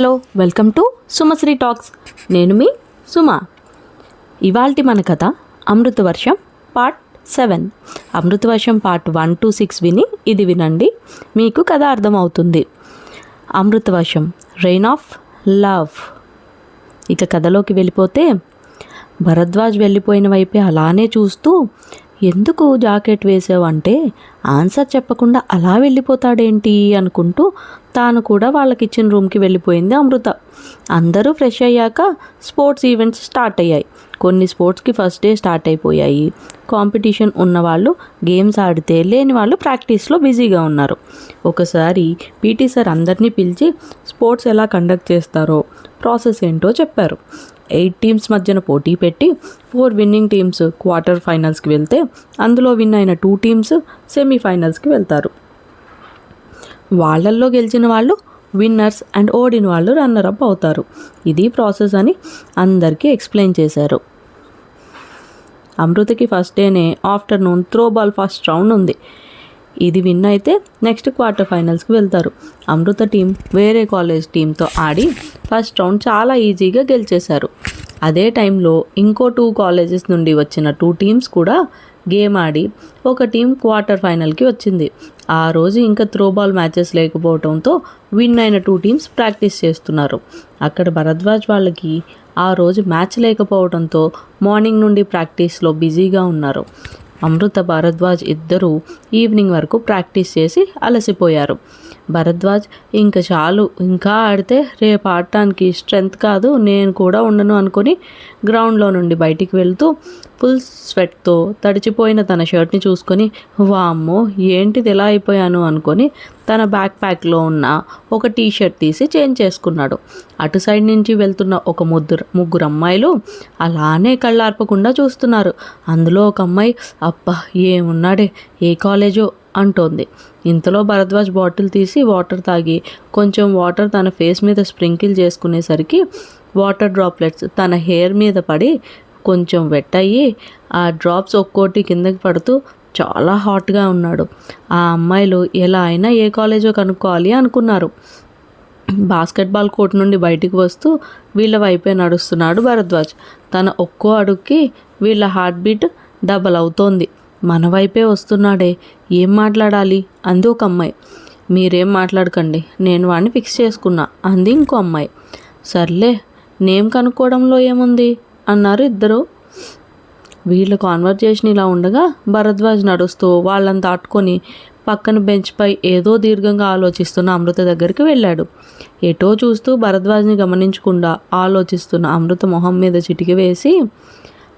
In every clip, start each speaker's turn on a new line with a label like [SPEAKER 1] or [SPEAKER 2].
[SPEAKER 1] Hello welcome to Sumasri talks. నేను మీ సుమ. ఇవాల్టి మన కథ Amrutha Varsham part seven. Amruthavarsham part one two six విని ఇది వినండి మీకు కథ అర్థమవుతుంది. అమృతవర్షం రెయిన్ ఆఫ్ లవ్ ఇక కథలోకి వెళ్ళిపోతే భరద్వాజ్ వెళ్ళిపోయిన వైపే అలానే చూస్తూ ఎందుకు జాకెట్ వేసావు అంటే ఆన్సర్ చెప్పకుండా అలా వెళ్ళిపోతాడేంటి అనుకుంటూ తాను కూడా వాళ్ళకి ఇచ్చిన రూమ్కి వెళ్ళిపోయింది అమృత. అందరూ ఫ్రెష్ అయ్యాక స్పోర్ట్స్ ఈవెంట్స్ స్టార్ట్ అయ్యాయి. కొన్ని స్పోర్ట్స్కి ఫస్ట్ డే స్టార్ట్ అయిపోయాయి. కాంపిటీషన్ ఉన్నవాళ్ళు గేమ్స్ ఆడితే లేని వాళ్ళు ప్రాక్టీస్లో బిజీగా ఉన్నారు. ఒకసారి పీటీ సార్ అందరినీ పిలిచి స్పోర్ట్స్ ఎలా కండక్ట్ చేస్తారో ప్రాసెస్ ఏంటో చెప్పారు. ఎయిట్ టీమ్స్ మధ్యన పోటీ పెట్టి ఫోర్ విన్నింగ్ టీమ్స్ క్వార్టర్ ఫైనల్స్కి వెళ్తే అందులో విన్ అయిన టూ టీమ్స్ సెమీఫైనల్స్కి వెళ్తారు. వాళ్ళల్లో గెలిచిన వాళ్ళు విన్నర్స్ అండ్ ఓడిన వాళ్ళు రన్నర్ అప్ అవుతారు. ఇది ప్రాసెస్ అని అందరికీ ఎక్స్ప్లెయిన్ చేశారు. అమృతకి ఫస్ట్ డేనే afternoon throw ball first round ఉంది. ఇది విన్ అయితే నెక్స్ట్ క్వార్టర్ ఫైనల్స్కి వెళ్తారు. అమృత టీం వేరే కాలేజ్ టీంతో ఆడి ఫస్ట్ రౌండ్ చాలా ఈజీగా గెలిచేశారు. అదే టైంలో ఇంకో టూ కాలేజెస్ నుండి వచ్చిన టూ టీమ్స్ కూడా గేమ్ ఆడి ఒక టీం క్వార్టర్ ఫైనల్కి వచ్చింది. ఆ రోజు ఇంకా త్రోబాల్ మ్యాచెస్ లేకపోవడంతో విన్ అయిన టూ టీమ్స్ ప్రాక్టీస్ చేస్తున్నారు. అక్కడ భరద్వాజ్ వాళ్ళకి ఆ రోజు మ్యాచ్ లేకపోవడంతో మార్నింగ్ నుండి ప్రాక్టీస్లో బిజీగా ఉన్నారు. అమృత భారద్వాజ్ ఇద్దరూ ఈవినింగ్ వరకు ప్రాక్టీస్ చేసి అలసిపోయారు. భరద్వాజ్ ఇంకా చాలు ఇంకా ఆడితే రేపు ఆడటానికి స్ట్రెంత్ కాదు నేను కూడా ఉండను అనుకొని గ్రౌండ్లో నుండి బయటికి వెళ్తూ ఫుల్ స్వెట్తో తడిచిపోయిన తన షర్ట్ని చూసుకొని వామ్మో ఏంటిది ఎలా అయిపోయాను అనుకొని తన బ్యాక్ ప్యాక్లో ఉన్న ఒక టీ షర్ట్ తీసి చేంజ్ చేసుకున్నాడు. అటు సైడ్ నుంచి వెళ్తున్న ఒక ముగ్గురు ముగ్గురు అమ్మాయిలు అలానే కళ్ళార్పకుండా చూస్తున్నారు. అందులో ఒక అమ్మాయి అబ్బా ఏమున్నాడే? ఏ కాలేజో అంటోంది. ఇంతలో భరద్వాజ్ బాటిల్ తీసి వాటర్ తాగి కొంచెం వాటర్ తన ఫేస్ మీద స్ప్రింకిల్ చేసుకునేసరికి వాటర్ డ్రాప్లెట్స్ తన హెయిర్ మీద పడి కొంచెం వెట్ అయ్యి ఆ డ్రాప్స్ ఒక్కోటి కిందకి పడుతూ చాలా హాట్గా ఉన్నాడు. ఆ అమ్మాయిలు ఎలా అయినా ఏ కాలేజో కనుక్కోవాలి అనుకున్నారు. బాస్కెట్బాల్ కోర్ట్ నుండి బయటికి వస్తూ వీళ్ళ వైపే నడుస్తున్నాడు భరద్వాజ్. తన ఒక్కో అడుగుకి వీళ్ళ హార్ట్ బీట్ డబల్ అవుతోంది. మన వైపే వస్తున్నాడే. ఏం మాట్లాడాలి? అంది ఒక అమ్మాయి. మీరేం మాట్లాడకండి. నేను వాడిని ఫిక్స్ చేసుకున్నా. అంది ఇంకో అమ్మాయి. సర్లే నేమ్ కనుక్కోవడంలో ఏముంది? అన్నారు ఇద్దరు. వీళ్ళ కాన్వర్జేషన్ ఇలా ఉండగా భరద్వాజ్ నడుస్తూ వాళ్ళని దాటుకొని పక్కన బెంచ్పై ఏదో దీర్ఘంగా ఆలోచిస్తున్న అమృత దగ్గరికి వెళ్ళాడు. ఎటో చూస్తూ భరద్వాజ్ని గమనించకుండా ఆలోచిస్తున్న అమృత మొహం మీద చిటికి వేసి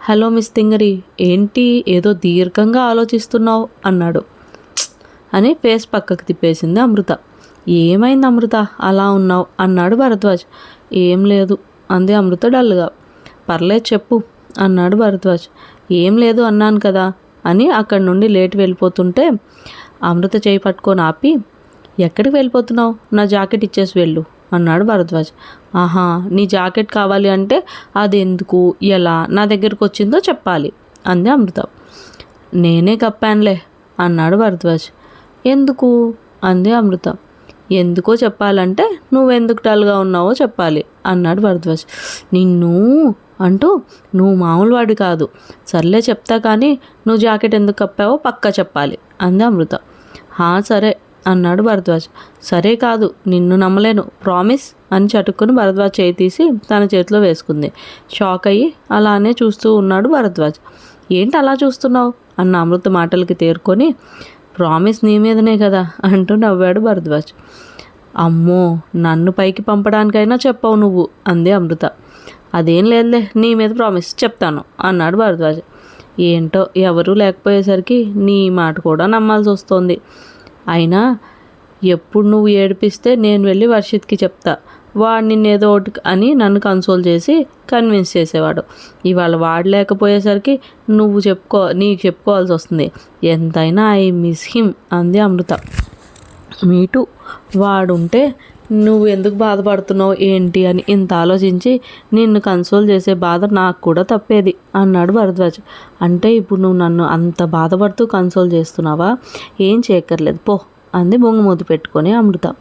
[SPEAKER 1] హలో మిస్ తింగరి ఏంటి ఏదో దీర్ఘంగా ఆలోచిస్తున్నావు? అన్నాడు. అని ఫేస్ పక్కకు తిప్పేసింది అమృత. ఏమైంది అమృత? అలా ఉన్నావు? అన్నాడు భరద్వాజ్. ఏం లేదు అంది అమృత డల్గా. పర్లేదు చెప్పు అన్నాడు భరద్వాజ్. ఏం లేదు అన్నాను కదా అని అక్కడి నుండి లేట్ వెళ్ళిపోతుంటే అమృత చేయి పట్టుకొని ఆపి ఎక్కడికి వెళ్ళిపోతున్నావు? నా జాకెట్ ఇచ్చేసి వెళ్ళు అన్నాడు భరద్వాజ్. ఆహా నీ జాకెట్ కావాలి అంటే అది ఎందుకు ఎలా? నా దగ్గరికి వచ్చిందో చెప్పాలి అంది అమృత. నేనే కప్పానులే అన్నాడు భరద్వాజ్. ఎందుకు? అంది అమృత. ఎందుకో చెప్పాలంటే నువ్వెందుకు టల్గా ఉన్నావో చెప్పాలి అన్నాడు భరద్వాజ్. నిన్ను? అంటూ నువ్వు మామూలు వాడు కాదు. సర్లే చెప్తా కానీ నువ్వు జాకెట్ ఎందుకు కప్పావో పక్కా చెప్పాలి అంది అమృత. హా సరే అన్నాడు భరద్వాజ్. సరే కాదు నిన్ను నమ్మలేను. ప్రామిస్ అని చటుక్కుని భరద్వాజ్ చేయి తీసి తన చేతిలో వేసుకుంది. షాక్ అయ్యి అలానే చూస్తూ ఉన్నాడు భరద్వాజ్. ఏంటి అలా చూస్తున్నావు? అన్న అమృత మాటలకి తేరుకొని ప్రామిస్ నీ మీదనే కదా అంటూ నవ్వాడు భరద్వాజ్. అమ్మో నన్ను పైకి పంపడానికైనా చెప్పావు నువ్వు అంది అమృత. అదేం లేదులే నీ మీద ప్రామిస్ చెప్తాను అన్నాడు భరద్వాజ్. ఏంటో ఎవరూ లేకపోయేసరికి నీ మాట కూడా నమ్మాల్సి వస్తోంది. అయినా ఎప్పుడు నువ్వు ఏడిపిస్తే నేను వెళ్ళి వర్షిత్కి చెప్తా. వాడు నిన్నేదో ఒకటి అని నన్ను కన్సోల్ చేసి కన్విన్స్ చేసేవాడు. ఇవాళ వాడు లేకపోయేసరికి నువ్వు చెప్పుకో నీకు చెప్పుకోవాల్సి వస్తుంది. ఎంతైనా ఐ మిస్ హిమ్ అంది అమృత. మీటు వాడుంటే నువ్వు ఎందుకు బాధపడుతున్నావు ఏంటి అని ఇంత ఆలోచించి నిన్ను కన్సోల్ చేసే బాధ నాకు కూడా తప్పేది అన్నాడు భరద్వాజ్. అంటే ఇప్పుడు నువ్వు నన్ను అంత బాధపడుతూ కన్సోల్ చేస్తున్నావా? ఏం చేయక్కర్లేదు పో అంది బొంగుమూతి పెట్టుకొని అమృత.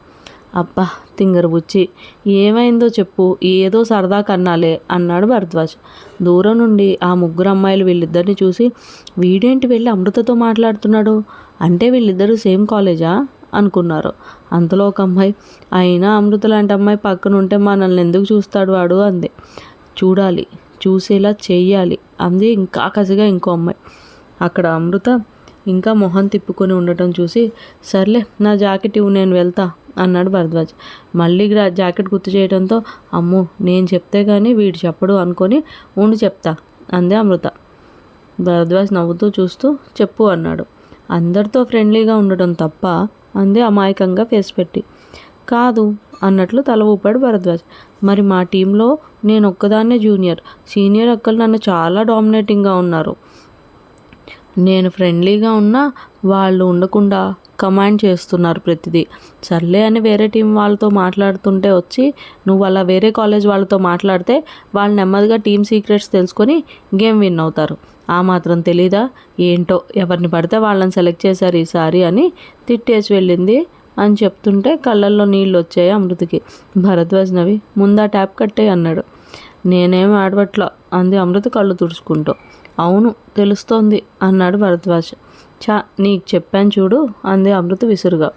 [SPEAKER 1] అబ్బా తింగరబుచ్చి ఏమైందో చెప్పు ఏదో సరదా కన్నాలే అన్నాడు భరద్వాజ్. దూరం నుండి ఆ ముగ్గురు అమ్మాయిలు వీళ్ళిద్దరిని చూసి వీడేంటి వెళ్ళి అమృతతో మాట్లాడుతున్నాడు? అంటే వీళ్ళిద్దరూ సేమ్ కాలేజా? అనుకున్నారు. అంతలో ఒక అమ్మాయి అయినా అమృత లాంటి అమ్మాయి పక్కన ఉంటే మనల్ని ఎందుకు చూస్తాడు వాడు? అంది. చూడాలి చూసేలా చేయాలి అంది ఇంకా కసిగా ఇంకో అమ్మాయి. అక్కడ అమృత ఇంకా మొహం తిప్పుకొని ఉండటం చూసి సర్లే నా జాకెట్ ఇవ్వు నేను వెళ్తా అన్నాడు భరద్వాజ్. మళ్ళీ గ్రా- జాకెట్ గుర్తు చేయడంతో అమ్మో నేను చెప్తే కానీ వీడు చెప్పడు అనుకొని ఉండి చెప్తా అంది అమృత. భరద్వాజ్ నవ్వుతూ చూస్తూ చెప్పు అన్నాడు. అందరితో ఫ్రెండ్లీగా ఉండడం తప్ప అంది అమాయకంగా ఫేస్ పెట్టి. కాదు అన్నట్లు తల ఊపాడు భరద్వాజ్. మరి మా టీంలో నేను ఒక్కదాన్నే జూనియర్. సీనియర్ అక్కలు నన్ను చాలా డామినేటింగ్గా ఉన్నారు. నేను ఫ్రెండ్లీగా ఉన్నా వాళ్ళు ఉండకుండా కమాండ్ చేస్తున్నారు ప్రతిదీ. సర్లే అని వేరే టీం వాళ్ళతో మాట్లాడుతుంటే వచ్చి నువ్వు అలా వేరే కాలేజ్ వాళ్ళతో మాట్లాడితే వాళ్ళు నెమ్మదిగా టీం సీక్రెట్స్ తెలుసుకొని గేమ్ విన్ అవుతారు. ఆ మాత్రం తెలీదా? ఏంటో? ఎవరిని పడితే వాళ్ళని సెలెక్ట్ చేశారు ఈసారి అని తిట్టేసి వెళ్ళింది అని చెప్తుంటే కళ్ళల్లో నీళ్ళు వచ్చాయి అమృతకి. భరద్వాజ్ నవి ముందా ట్యాప్ కట్టే అన్నాడు. నేనేం ఆడవట్లా? అంది అమృత కళ్ళు తుడుచుకుంటూ. అవును తెలుస్తోంది అన్నాడు భరద్వాజ్ చా నీకు చెప్పాను చూడు అంది అమృత విసురుగా.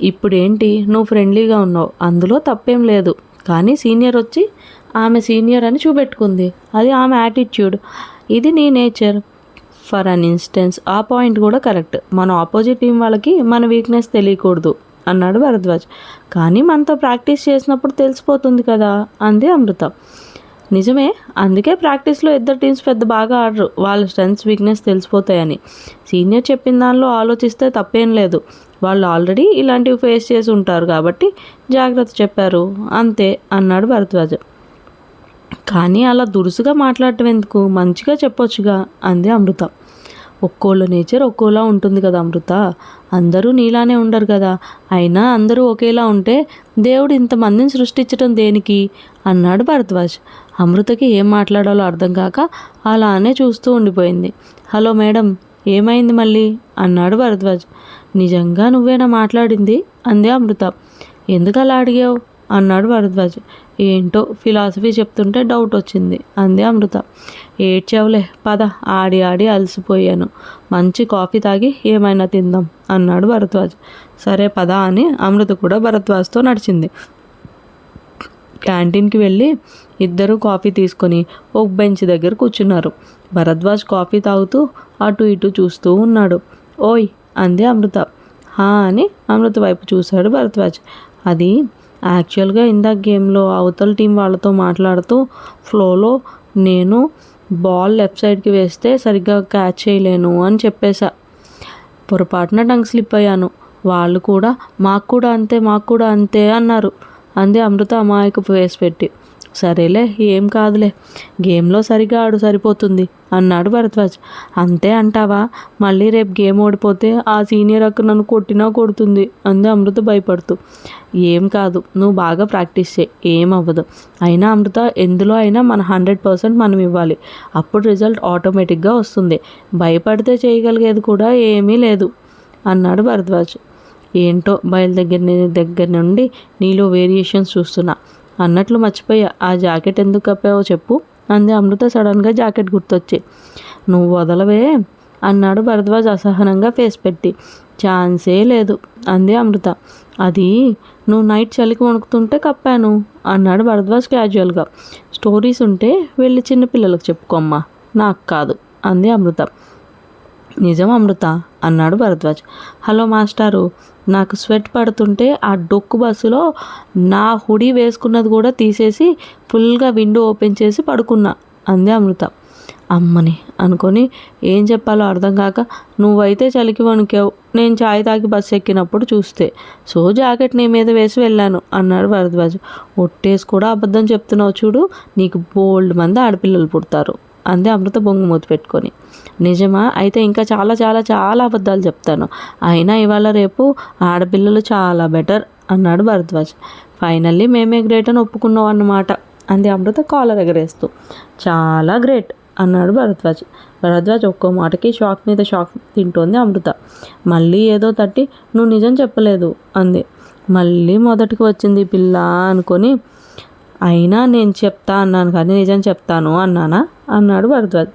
[SPEAKER 1] ఇప్పుడేంటి? నువ్వు ఫ్రెండ్లీగా ఉన్నావు. అందులో తప్పేం లేదు. కానీ సీనియర్ వచ్చి ఆమె సీనియర్ అని చూపెట్టుకుంది. అది ఆమె యాటిట్యూడ్. ఇది నీ నేచర్. ఫర్ అన్ ఇన్స్టెన్స్ ఆ పాయింట్ కూడా కరెక్ట్ మన ఆపోజిట్ టీం వాళ్ళకి మన వీక్నెస్ తెలియకూడదు అన్నాడు భరద్వాజ్. కానీ మనతో ప్రాక్టీస్ చేసినప్పుడు తెలిసిపోతుంది కదా అంది అమృత. నిజమే అందుకే ప్రాక్టీస్లో ఇద్దరు టీమ్స్ పెద్ద బాగా ఆడరు. వాళ్ళ స్ట్రెంగ్స్ వీక్నెస్ తెలిసిపోతాయని. సీనియర్ చెప్పిన దానిలో ఆలోచిస్తే తప్పేం లేదు. వాళ్ళు ఆల్రెడీ ఇలాంటివి ఫేస్ చేసి ఉంటారు కాబట్టి జాగ్రత్త చెప్పారు. అంతే అన్నాడు భరద్వాజ్. కానీ అలా దురుసుగా మాట్లాడటం ఎందుకు? మంచిగా చెప్పొచ్చుగా అంది అమృత. ఒక్కోళ్ళ నేచర్ ఒక్కోలా ఉంటుంది కదా అమృత. అందరూ నీలానే ఉండరు కదా. అయినా అందరూ ఒకేలా ఉంటే దేవుడు ఇంతమందిని సృష్టించడం దేనికి? అన్నాడు భరద్వాజ్. అమృతకి ఏం మాట్లాడాలో అర్థం కాక అలానే చూస్తూ ఉండిపోయింది. హలో మేడం ఏమైంది మళ్ళీ? అన్నాడు భరద్వాజ్. నిజంగా నువ్వేనా మాట్లాడింది? అంది అమృత. ఎందుకు అలా అడిగావు? అన్నాడు భరద్వాజ్. ఏంటో ఫిలాసఫీ చెప్తుంటే డౌట్ వచ్చింది. అంది అమృత. ఏడ్చావులే పద ఆడి ఆడి అలసిపోయాను. మంచి కాఫీ తాగి ఏమైనా తిందాం అన్నాడు భరద్వాజ్. సరే పద అని అమృత కూడా భరద్వాజ్తో నడిచింది. క్యాంటీన్కి వెళ్ళి ఇద్దరు కాఫీ తీసుకొని ఒక బెంచ్ దగ్గర కూర్చున్నారు. భరద్వాజ్ కాఫీ తాగుతూ అటు ఇటు చూస్తూ ఉన్నాడు. ఓయ్ అంది అమృత. హా అని అమృత వైపు చూశాడు భరద్వాజ్. అది యాక్చువల్గా ఇందాక గేమ్లో అవతల టీం వాళ్ళతో మాట్లాడుతూ ఫ్లోలో నేను బాల్ లెఫ్ట్ సైడ్కి వేస్తే సరిగ్గా క్యాచ్ చేయలేను అని చెప్పేశా. పొరపాటున టంగ్ స్లిప్ అయ్యాను. వాళ్ళు కూడా మాకు కూడా అంతే మాకు కూడా అంతే అన్నారు. అంది అమృత అమాయకు ఫేస్ పెట్టి సరేలే ఏం కాదులే. గేమ్లో సరిగా ఆడు సరిపోతుంది అన్నాడు భరద్వాజ్. అంతే అంటావా? మళ్ళీ రేపు గేమ్ ఓడిపోతే ఆ సీనియర్ అక్క నన్ను కొట్టినా కొడుతుంది అంది అమృత భయపడుతూ. ఏం కాదు నువ్వు బాగా ప్రాక్టీస్ చేయి ఏం అవ్వదు. అయినా అమృత ఎందులో అయినా మన హండ్రెడ్ పర్సెంట్ మనం ఇవ్వాలి. అప్పుడు రిజల్ట్ ఆటోమేటిక్గా వస్తుంది. భయపడితే చేయగలిగేది కూడా ఏమీ లేదు అన్నాడు భరద్వాజ్. ఏంటో బయలు దగ్గర దగ్గర నుండి నీలో వేరియేషన్స్ చూస్తున్నా. అన్నట్లు మర్చిపోయా. ఆ జాకెట్ ఎందుకు కప్పావో చెప్పు అంది అమృత సడన్గా జాకెట్ గుర్తొచ్చి. నువ్వు వదలవే అన్నాడు భరద్వాజ్ అసహనంగా ఫేస్ పెట్టి. ఛాన్సే లేదు అంది అమృత. అది నువ్వు నైట్ చలికి వణుకుతుంటే కప్పాను అన్నాడు భరద్వాజ్ క్యాజువల్గా స్టోరీస్ ఉంటే వెళ్ళి చిన్నపిల్లలకు చెప్పుకోమ్మా. నాకు కాదు అంది అమృత. నిజం అమృత? అన్నాడు భరద్వాజ్. హలో మాస్టారు. నాకు స్వెట్ పడుతుంటే ఆ డొక్కు బస్సులో నా హుడీ వేసుకున్నది కూడా తీసేసి ఫుల్గా విండో ఓపెన్ చేసి పడుకున్నా అంది అమృత. అమ్మని అనుకొని ఏం చెప్పాలో అర్థం కాక నువ్వైతే చలికి వణికావు నేను చాయ్ తాగి బస్సు ఎక్కినప్పుడు చూస్తే. సో జాకెట్ నీ మీద వేసి వెళ్ళాను అన్నాడు భరద్వాజ్. ఒట్టేసి కూడా అబద్ధం చెప్తున్నావు చూడు నీకు బోల్డ్ మంది ఆడపిల్లలు పుడతారు. అంది అమృత బొంగు మూత పెట్టుకొని. నిజమా? అయితే ఇంకా చాలా చాలా చాలా అబద్ధాలు చెప్తాను. అయినా ఇవాళ రేపు ఆడపిల్లలు చాలా బెటర్ అన్నాడు భరద్వాజ్. ఫైనల్లీ మేమే గ్రేట్ అని ఒప్పుకున్నాం అన్నమాట. అంది అమృత కాలర్ ఎగరేస్తూ చాలా గ్రేట్ అన్నాడు భరద్వాజ్. భరద్వాజ్ ఒక్కో మాటకి షాక్ మీద షాక్ తింటోంది అమృత. మళ్ళీ ఏదో తట్టి నువ్వు నిజం చెప్పలేదు అంది. మళ్ళీ మొదటికి వచ్చింది ఈ పిల్ల అనుకొని అయినా నేను చెప్తా అన్నాను కానీ నిజం చెప్తాను అన్నానా? అన్నాడు భరద్వాజ్.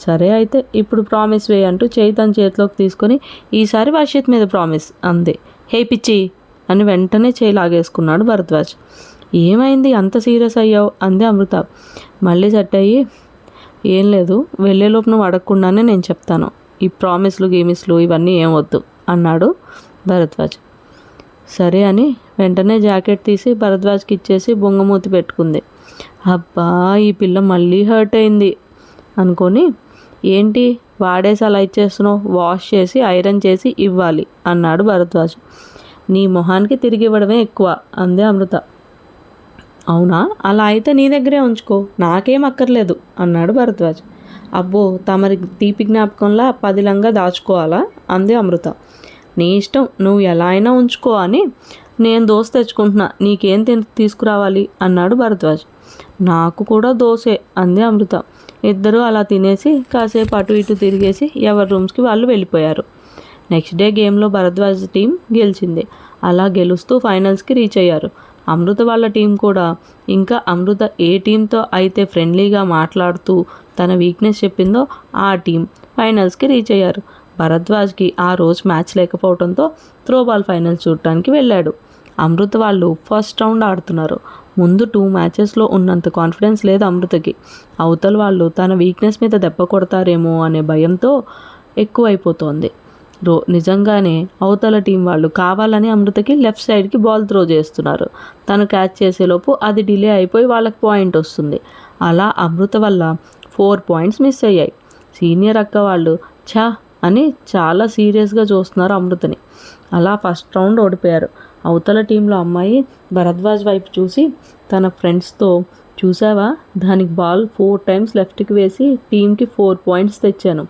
[SPEAKER 1] సరే అయితే ఇప్పుడు ప్రామిస్ వే అంటూ చేయి తన చేతిలోకి తీసుకొని ఈసారి వర్షిత్ మీద ప్రామిస్ అంది. హే పిచ్చి! అని వెంటనే చేయి లాగేసుకున్నాడు భరద్వాజ్. ఏమైంది? అంత సీరియస్ అయ్యావు? అంది అమృత. మళ్ళీ సెట్ అయ్యి ఏం లేదు వెళ్ళేలోపు నువ్వు అడగకుండానే నేను చెప్తాను. ఈ ప్రామిస్లు గేమిస్లు ఇవన్నీ ఏం వద్దు అన్నాడు భరద్వాజ్. సరే అని వెంటనే జాకెట్ తీసి భరద్వాజ్కి ఇచ్చేసి బొంగమూతి పెట్టుకుంది. అబ్బా ఈ పిల్ల మళ్ళీ హర్ట్ అయింది అనుకొని ఏంటి వాడేసి అలా ఇచ్చేస్తున్నావు? వాష్ చేసి ఐరన్ చేసి ఇవ్వాలి అన్నాడు భరద్వాజ్. నీ మొహానికి తిరిగి ఇవ్వడమే ఎక్కువ అందే అమృత. అవునా? అలా అయితే నీ దగ్గరే ఉంచుకో నాకేం అక్కర్లేదు అన్నాడు భరద్వాజ్. అబ్బో తమరి తీపి జ్ఞాపకంలా పదిలంగా దాచుకోవాలా? అంది అమృత. నీ ఇష్టం నువ్వు ఎలా అయినా ఉంచుకో అని నేను దోశ తెచ్చుకుంటున్నా నీకేం తిన్ తీసుకురావాలి? అన్నాడు భరద్వాజ్. నాకు కూడా దోశే అంది అమృత. ఇద్దరూ అలా తినేసి కాసేపు అటు ఇటు తిరిగేసి ఎవరి రూమ్స్కి వాళ్ళు వెళ్ళిపోయారు. నెక్స్ట్ డే గేమ్లో భరద్వాజ్ టీం గెలిచింది. అలా గెలుస్తూ ఫైనల్స్కి రీచ్ అయ్యారు. అమృత వాళ్ళ టీం కూడా. ఇంకా అమృత ఏ టీంతో అయితే ఫ్రెండ్లీగా మాట్లాడుతూ తన వీక్నెస్ చెప్పిందో ఆ టీం ఫైనల్స్కి రీచ్ అయ్యారు. భరద్వాజ్కి ఆ రోజు మ్యాచ్ లేకపోవడంతో త్రోబాల్ ఫైనల్స్ చూడటానికి వెళ్ళాడు. అమృత వాళ్ళు ఫస్ట్ రౌండ్ ఆడుతున్నారు. ముందు టూ మ్యాచెస్లో ఉన్నంత కాన్ఫిడెన్స్ లేదు అమృతకి. అవతల వాళ్ళు తన వీక్నెస్ మీద దెబ్బ కొడతారేమో అనే భయంతో ఎక్కువైపోతోంది. రో నిజంగానే అవతల టీం వాళ్ళు కావాలని అమృతకి లెఫ్ట్ సైడ్కి బాల్ త్రో చేస్తున్నారు. తను క్యాచ్ చేసేలోపు అది డిలే అయిపోయి వాళ్ళకి పాయింట్ వస్తుంది. అలా అమృత వల్ల ఫోర్ పాయింట్స్ మిస్ అయ్యాయి. సీనియర్ అక్క వాళ్ళు ఛా అని చాలా సీరియస్గా చూస్తున్నారు అమృతని. అలా ఫస్ట్ రౌండ్ ఓడిపోయారు. అవతల టీంలో అమ్మాయి భరద్వాజ్ వైపు చూసి తన ఫ్రెండ్స్తో చూసావా? దానికి బాల్ ఫోర్ టైమ్స్ లెఫ్ట్కి వేసి టీంకి ఫోర్ పాయింట్స్ తెచ్చాను.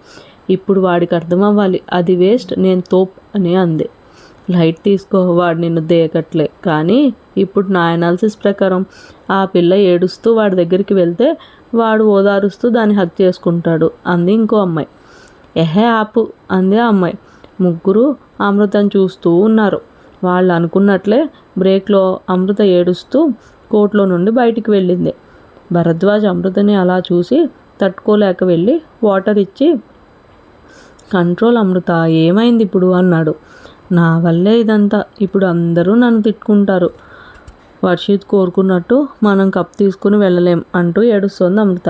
[SPEAKER 1] ఇప్పుడు వాడికి అర్థమవ్వాలి. అది వేస్ట్ నేను తోప్ అని అంది. లైట్ తీసుకో వాడు నిన్ను దేకట్లే. కానీ ఇప్పుడు నా అనాలిసిస్ ప్రకారం ఆ పిల్ల ఏడుస్తూ వాడి దగ్గరికి వెళ్తే వాడు ఓదారుస్తూ దాన్ని హక్ చేసుకుంటాడు అంది ఇంకో అమ్మాయి. ఎహే ఆపు అంది ఆ అమ్మాయి. ముగ్గురు అమృతం చూస్తూ ఉన్నారు. వాళ్ళు అనుకున్నట్లే బ్రేక్లో అమృత ఏడుస్తూ కోర్టులో నుండి బయటికి వెళ్ళింది. భరద్వాజ్ అమృతని అలా చూసి తట్టుకోలేక వెళ్ళి వాటర్ ఇచ్చి కంట్రోల్ అమృత ఏమైంది ఇప్పుడు? అన్నాడు. నా వల్లే ఇదంతా. ఇప్పుడు అందరూ నన్ను తిట్టుకుంటారు. వర్షిత్ కోరుకున్నట్టు మనం కప్ తీసుకుని వెళ్ళలేం అంటూ ఏడుస్తోంది అమృత.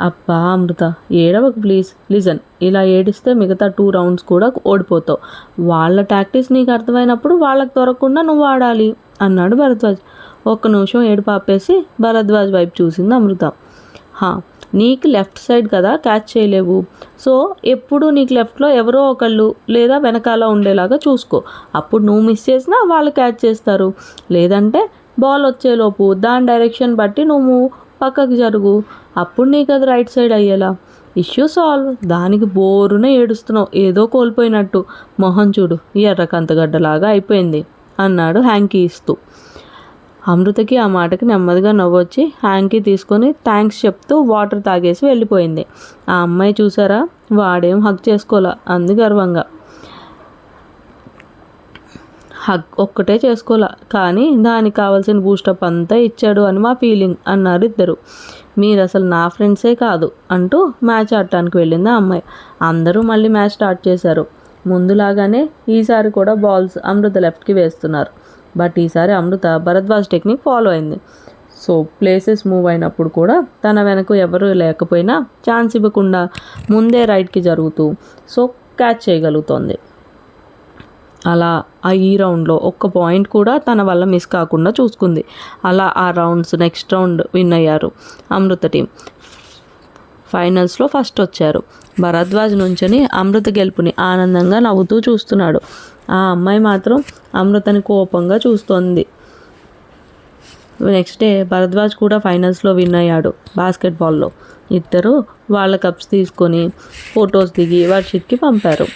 [SPEAKER 1] అబ్బా అమృత ఏడవకు ప్లీజ్ లిజన్ ఇలా ఏడిస్తే మిగతా టూ రౌండ్స్ కూడా ఓడిపోతావు. వాళ్ళ టాక్టిక్స్ నీకు అర్థమైనప్పుడు వాళ్ళకి దొరకకుండా నువ్వు ఆడాలి అన్నాడు భరద్వాజ్. ఒక్క నిమిషం ఏడు పాపేసి భరద్వాజ్ వైపు చూసింది అమృత. హా నీకు లెఫ్ట్ సైడ్ కదా క్యాచ్ చేయలేవు. సో ఎప్పుడు నీకు లెఫ్ట్లో ఎవరో ఒకళ్ళు లేదా వెనకాల ఉండేలాగా చూసుకో. అప్పుడు నువ్వు మిస్ చేసినా వాళ్ళు క్యాచ్ చేస్తారు. లేదంటే బాల్ వచ్చేలోపు దాని డైరెక్షన్ బట్టి నువ్వు పక్కకు జరుగు. అప్పుడు నీకు అది రైట్ సైడ్ అయ్యేలా. ఇష్యూ సాల్వ్ దానికి బోరున ఏడుస్తున్నావు. ఏదో కోల్పోయినట్టు. మొహం చూడు. ఎర్రకంతగడ్డలాగా అయిపోయింది. అన్నాడు హ్యాంకీ ఇస్తూ. అమృతకి ఆ మాటకి నెమ్మదిగా నవ్వొచ్చి హ్యాంకీ తీసుకొని థ్యాంక్స్ చెప్తూ వాటర్ తాగేసి వెళ్ళిపోయింది. ఆ అమ్మాయి చూసారా? వాడేం హక్ చేసుకోలే? అంది గర్వంగా. హగ్ ఒక్కటే చేసుకోలే కానీ దానికి కావాల్సిన బూస్టప్ అంతా ఇచ్చాడు అని మా ఫీలింగ్ అన్నారు ఇద్దరు. మీరు అసలు నా ఫ్రెండ్సే కాదు అంటూ మ్యాచ్ ఆడటానికి వెళ్ళింది ఆ అమ్మాయి. అందరూ మళ్ళీ మ్యాచ్ స్టార్ట్ చేశారు. ముందులాగానే ఈసారి కూడా బాల్స్ అమృత లెఫ్ట్కి వేస్తున్నారు. బట్ ఈసారి అమృత భరద్వాజ్ టెక్నిక్ ఫాలో అయింది. సో ప్లేసెస్ మూవ్ అయినప్పుడు కూడా తన వెనక ఎవరు లేకపోయినా ఛాన్స్ ఇవ్వకుండా ముందే రైట్కి జరుగుతూ సో క్యాచ్ చేయగలుగుతోంది. అలా ఆ ఈ రౌండ్లో ఒక్క పాయింట్ కూడా తన వల్ల మిస్ కాకుండా చూసుకుంది. అలా ఆ రౌండ్స్ నెక్స్ట్ రౌండ్ విన్ అయ్యారు అమృత టీం. ఫైనల్స్లో ఫస్ట్ వచ్చారు. భరద్వాజ్ నుంచని అమృత గెలుపుని ఆనందంగా నవ్వుతూ చూస్తున్నాడు. ఆ అమ్మాయి మాత్రం అమృతని కోపంగా చూస్తోంది. నెక్స్ట్ డే భరద్వాజ్ కూడా ఫైనల్స్లో విన్ అయ్యాడు బాస్కెట్బాల్లో. ఇద్దరు వాళ్ళ కప్స్ తీసుకొని ఫొటోస్ దిగి వర్షిత్కి పంపారు.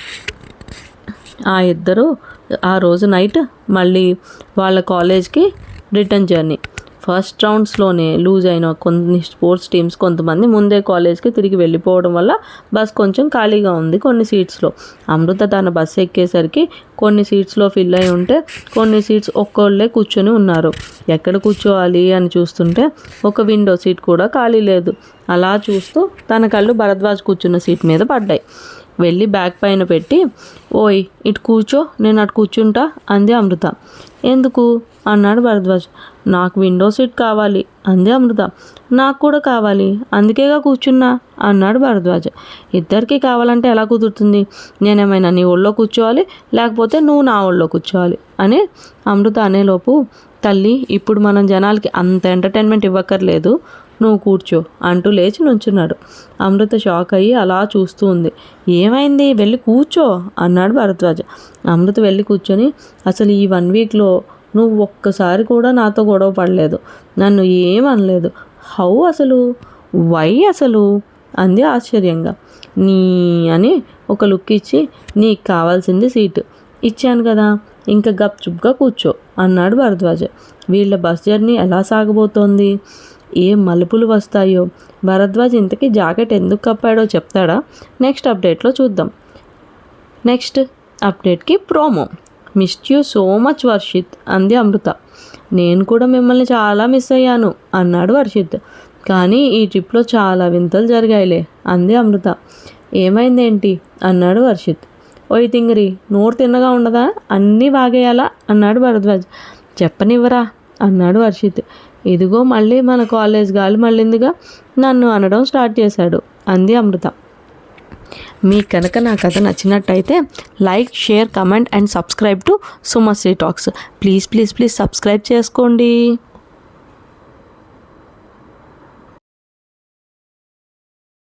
[SPEAKER 1] ఆ ఇద్దరు ఆ రోజు నైట్ మళ్ళీ వాళ్ళ కాలేజ్కి రిటర్న్ జర్నీ ఫస్ట్ రౌండ్స్లోనే లూజ్ అయిన కొన్ని స్పోర్ట్స్ టీమ్స్ కొంతమంది ముందే కాలేజ్కి తిరిగి వెళ్ళిపోవడం వల్ల బస్ కొంచెం ఖాళీగా ఉంది కొన్ని సీట్స్లో అమృత తన బస్ ఎక్కేసరికి కొన్ని సీట్స్లో ఫిల్ అయి ఉంటే కొన్ని సీట్స్ ఒక్కోళ్ళే కూర్చొని ఉన్నారు. ఎక్కడ కూర్చోవాలి అని చూస్తుంటే ఒక విండో సీట్ కూడా ఖాళీ లేదు. అలా చూస్తూ తన కళ్ళు భరద్వాజ్ కూర్చున్న సీట్ మీద పడ్డాయి. వెళ్ళి బ్యాగ్ పైన పెట్టి ఓయ్ ఇటు కూర్చో నేను అటు కూర్చుంటా అంది అమృత. ఎందుకు? అన్నాడు భరద్వాజ్. నాకు విండో సీట్ కావాలి అంది అమృత. నాకు కూడా కావాలి అందుకేగా కూర్చున్నా అన్నాడు భరద్వాజ్. ఇద్దరికి కావాలంటే ఎలా కుదురుతుంది? నేనేమైనా నీ ఒళ్ళో కూర్చోవాలి లేకపోతే నువ్వు నా ఒళ్ళో కూర్చోవాలి అని అమృత అనేలోపు తల్లి ఇప్పుడు మనం జనాలకి అంత ఎంటర్టైన్మెంట్ ఇవ్వక్కర్లేదు నువ్వు కూర్చో అంటూ లేచి నుంచున్నాడు. అమృత షాక్ అయ్యి అలా చూస్తూ ఉంది. ఏమైంది? వెళ్ళి కూర్చో అన్నాడు భరద్వాజ. అమృత వెళ్ళి కూర్చొని అసలు ఈ వన్ వీక్లో నువ్వు ఒక్కసారి కూడా నాతో గొడవ పడలేదు. నన్ను ఏమనలేదు. హౌ అసలు? వై అసలు? అంది ఆశ్చర్యంగా. నీ అని ఒక లుక్ ఇచ్చి నీకు కావాల్సింది సీటు. ఇచ్చాను కదా ఇంకా గప్చుప్గా కూర్చో అన్నాడు భరద్వాజ. వీళ్ళ బస్ జర్నీ ఎలా సాగబోతోంది? ఏ మలుపులు వస్తాయో? భరద్వాజ్ ఇంతకీ జాకెట్ ఎందుకు కప్పాడో చెప్తాడా? నెక్స్ట్ అప్డేట్లో చూద్దాం. Next అప్డేట్కి promo. Missed you so much Varshith అంది అమృత. నేను కూడా మిమ్మల్ని చాలా మిస్ అయ్యాను అన్నాడు వర్షిత్. కానీ ఈ ట్రిప్లో చాలా వింతలు జరిగాయిలే అంది అమృత. ఏమైందేంటి? అన్నాడు వర్షిత్. ఓయ్ తింగరి నోరు తిన్నగా ఉండదా? అన్నీ బాగేయాలా అన్నాడు భరద్వాజ్. చెప్పనివ్వరా? అన్నాడు వర్షిత్. ఇదిగో మళ్ళీ మన కాలేజ్ గాలి మళ్ళిందిగా నన్ను అనడం స్టార్ట్ చేశాడు. అంది అమృత. మీ కనుక నా కథ నచ్చినట్టయితే like share comment and subscribe to Sumasri talks. Please please please subscribe చేసుకోండి.